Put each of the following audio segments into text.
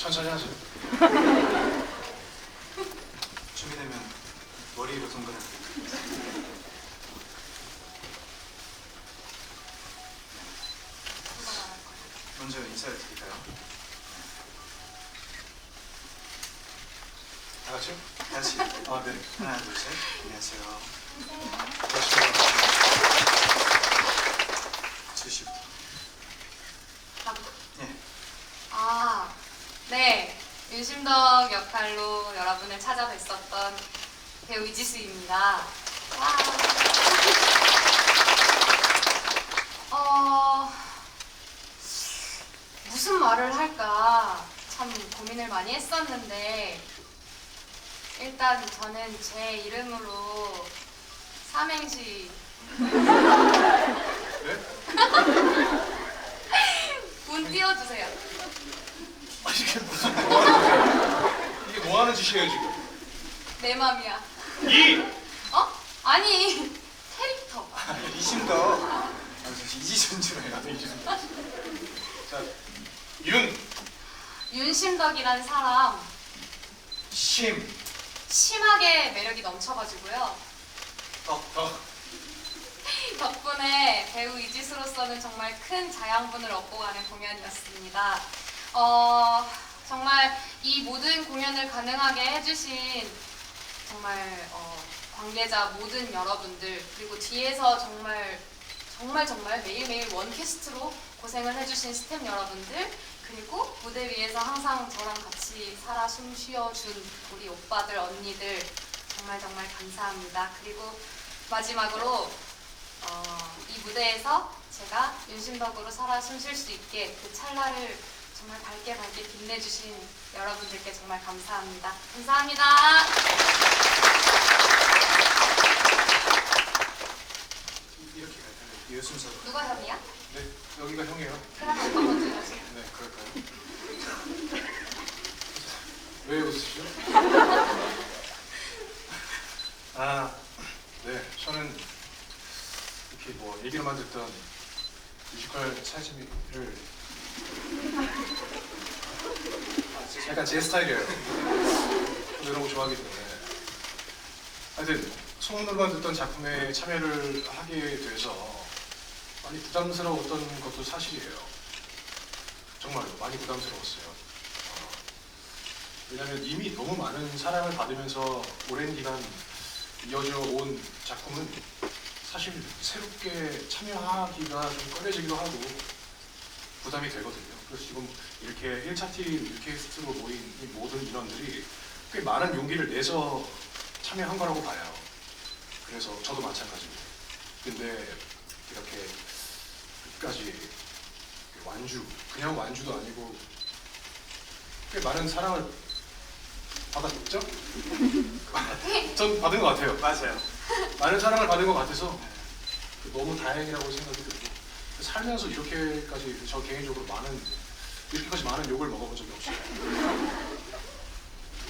천천히 하세요. 준비되면 머리 위로 동그랗 먼저 인사를 드릴까요? 다 같이요? 다 같이. 아, 네. 하나, 둘, 셋. 안녕하세요. 안녕하세요. 70. 네. 윤심덕 역할로 여러분을 찾아뵀었던 배우 이지수입니다. 와. 어, 무슨 말을 할까 참 고민을 많이 했었는데, 일단 저는 제 이름으로 삼행시 네? 운 띄워주세요. 아, 이게 무슨 뭐 하는 이게 뭐 하는 짓이에요, 지금? 내 맘이야. 이! 어? 아니, 캐릭터. 이심더. 아, 저 이지수인 줄. 나도 이제. 자, 윤, 윤심덕이란 사람 심, 심하게 매력이 넘쳐가지고요. 덕, 덕. 덕분에 배우 이지수로서는 정말 큰 자양분을 얻고 가는 공연이었습니다. 어, 정말 이 모든 공연을 가능하게 해주신 정말 어, 관계자 모든 여러분들 그리고 뒤에서 정말 정말 정말 매일매일 원캐스트로 고생을 해주신 스태프 여러분들 그리고 무대 위에서 항상 저랑 같이 살아 숨 쉬어준 우리 오빠들 언니들 정말 정말 감사합니다. 그리고 마지막으로 어, 이 무대에서 제가 윤심덕으로 살아 숨 쉴 수 있게 그 찰나를 정말 밝게 밝게 빛내주신 여러분들께 정말 감사합니다. 감사합니다. 이렇게 갈까요? 이 순서로. 누가 형이야? 네, 여기가 형이에요. 그럼 오빠 먼저 해야지. 네, 그럴까요? 왜 웃으시죠? 아, 네, 저는 이렇게 뭐 얘기로만 듣던 뮤지컬 사진미를 약간 제 스타일이에요. 저도 이런 거 좋아하기 때문에. 하여튼 소문으로만 듣던 작품에 참여를 하게 돼서 많이 부담스러웠던 것도 사실이에요. 정말로 많이 부담스러웠어요. 어, 왜냐하면 이미 너무 많은 사랑을 받으면서 오랜 기간 이어져 온 작품은 사실 새롭게 참여하기가 좀 꺼려지기도 하고 부담이 되거든요. 그래서 지금 이렇게 1차 팀 유캐스트로 모인 이 모든 인원들이 꽤 많은 용기를 내서 참여한 거라고 봐요. 그래서 저도 마찬가지고. 근데 이렇게 끝까지 완주, 그냥 완주도 아니고 꽤 많은 사랑을 받았죠? 전 받은 것 같아요. 맞아요. 많은 사랑을 받은 것 같아서 너무 다행이라고 생각이 들고 살면서 이렇게까지 저 개인적으로 많은 이렇게까지 많은 욕을 먹어본 적이 없어요.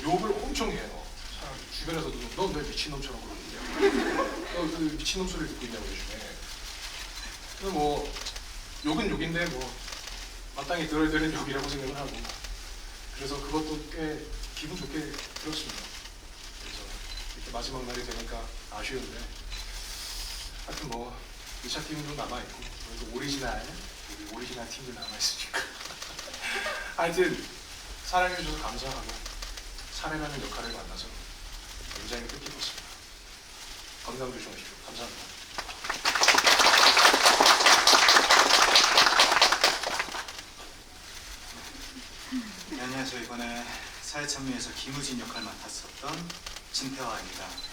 욕을 엄청 해요. 사람 주변에서도 너왜 미친놈처럼 그러는냐? 너그 미친놈 소리 듣고 있냐고 요즘에. 그래서 뭐 욕은 욕인데 뭐 마땅히 들어야 되는 욕이라고 생각을 하고 그래서 그것도 꽤 기분 좋게 들었습니다. 그래서 이렇게 마지막 날이 되니까 아쉬운데 하여튼 뭐 2차 팀도 남아있고 그래도 오리지널 우리 오리지널 팀도 남아있으니까 하여튼 사랑해주셔서 감사하고 사랑하는 역할을 만나서 굉장히 뜻깊었습니다. 건강 조심하십시오. 감사합니다. 네, 안녕하세요. 이번에 사회참여에서 김우진 역할 맡았었던 진태화입니다.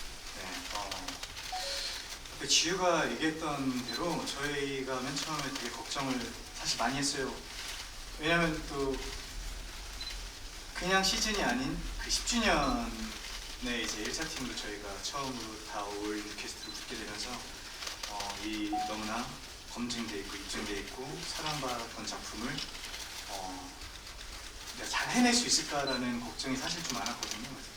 그 지우가 얘기했던 대로 저희가 맨 처음에 되게 걱정을 사실 많이 했어요. 왜냐면 또 그냥 시즌이 아닌 그 10주년에 이제 1차 팀으로 저희가 처음으로 다올 캐스트를 붙게 되면서 어, 이 너무나 검증돼 있고 입증돼 있고 사랑받았던 작품을 어, 잘 해낼 수 있을까라는 걱정이 사실 좀 많았거든요.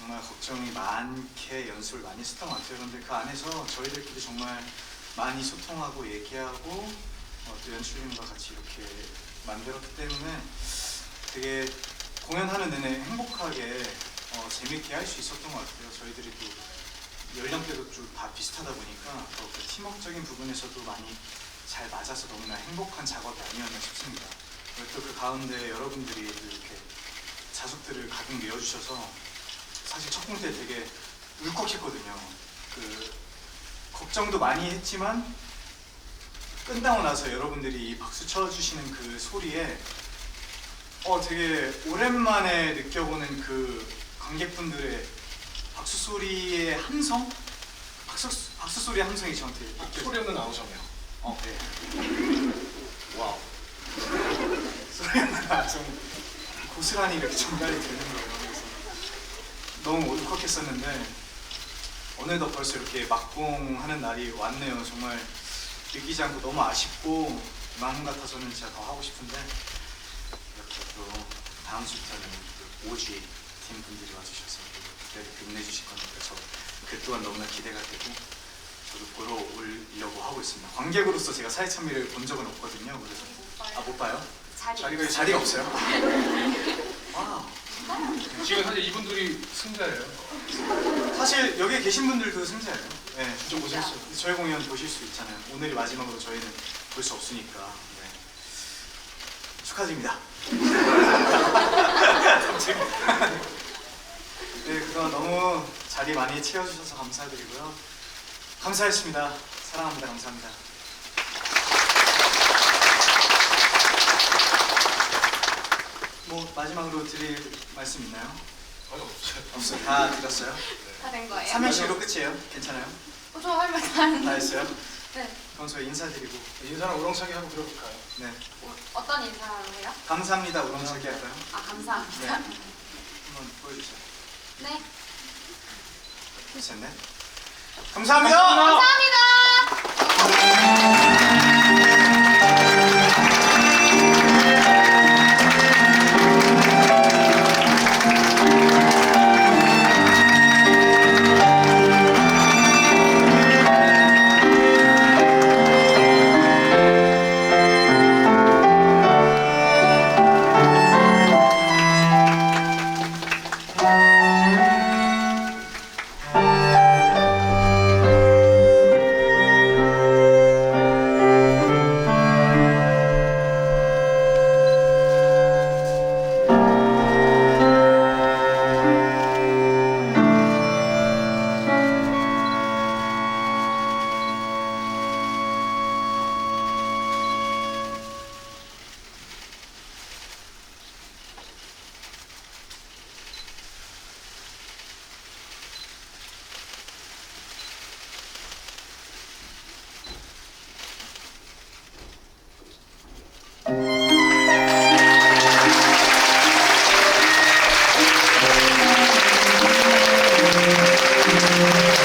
정말 걱정이 많게 연습을 많이 했었던 것 같아요. 그런데 그 안에서 저희들끼리 정말 많이 소통하고 얘기하고 어, 또 연출님과 같이 이렇게 만들었기 때문에 되게 공연하는 내내 행복하게 어, 재밌게 할 수 있었던 것 같아요. 저희들이 또 연령대도 좀 다 비슷하다 보니까 더그 팀워크적인 부분에서도 많이 잘 맞아서 너무나 행복한 작업이 아니었나 싶습니다. 또 그 가운데 여러분들이 또 이렇게 자숙들을 가득 메워주셔서 사실 첫 공때 되게 울컥했거든요. 그 걱정도 많이 했지만 끝나고 나서 여러분들이 이 박수 쳐주시는 그 소리에 어 되게 오랜만에 느껴보는 그 관객분들의 박수 소리의 함성? 박수 박수 소리의 함성이 저한테 느껴져요. 소리 없는 아우성이요. 어, 네. 와우. 소리가 좀 고스란히 이렇게 전달이 되는 거예요. 그래서 너무 울컥했었는데 오늘도 벌써 이렇게 막공하는 날이 왔네요. 정말 느끼지 않고 너무 아쉽고 마음 같아서는 진짜 더 하고 싶은데 이렇게 또 다음 주부터는 또 오지 팀 분들이 와주셔서 또 무대를 빛내주실 거니까 저그 또한 너무나 기대가 되고 저도 보러 오려고 하고 있습니다. 관객으로서 제가 사회 참미를 본 적은 없거든요. 그래서 아 못 봐요? 자리. 자리가 있- 자리가 없어요. 와. 지금 사실 이분들이 승자예요. 사실 여기 계신 분들도 승자예요. 네. 진짜 고생했어요. 저희 공연 보실 수 있잖아요. 오늘이 마지막으로 저희는 볼 수 없으니까. 네. 축하드립니다. 네, 그동안 너무 자리 많이 채워주셔서 감사드리고요. 감사했습니다. 사랑합니다. 감사합니다. 뭐 마지막으로 드릴 말씀 있나요? 아니 없어요. 없어요. 다 드렸어요. 다 된 거예요? 삼행시로 끝이에요. 괜찮아요? 어, 저 할 말다 했는데. 다 했어요? 네. 그럼 저희 인사드리고 인사랑 우렁차게 하고 들어볼까요? 네 어, 어떤 인사를 해요? 감사합니다 우렁차게 할까요? 아 감사합니다. 네. 한번 보여주세요. 네. 셋, 넷. 감사합니다. 감사합니다.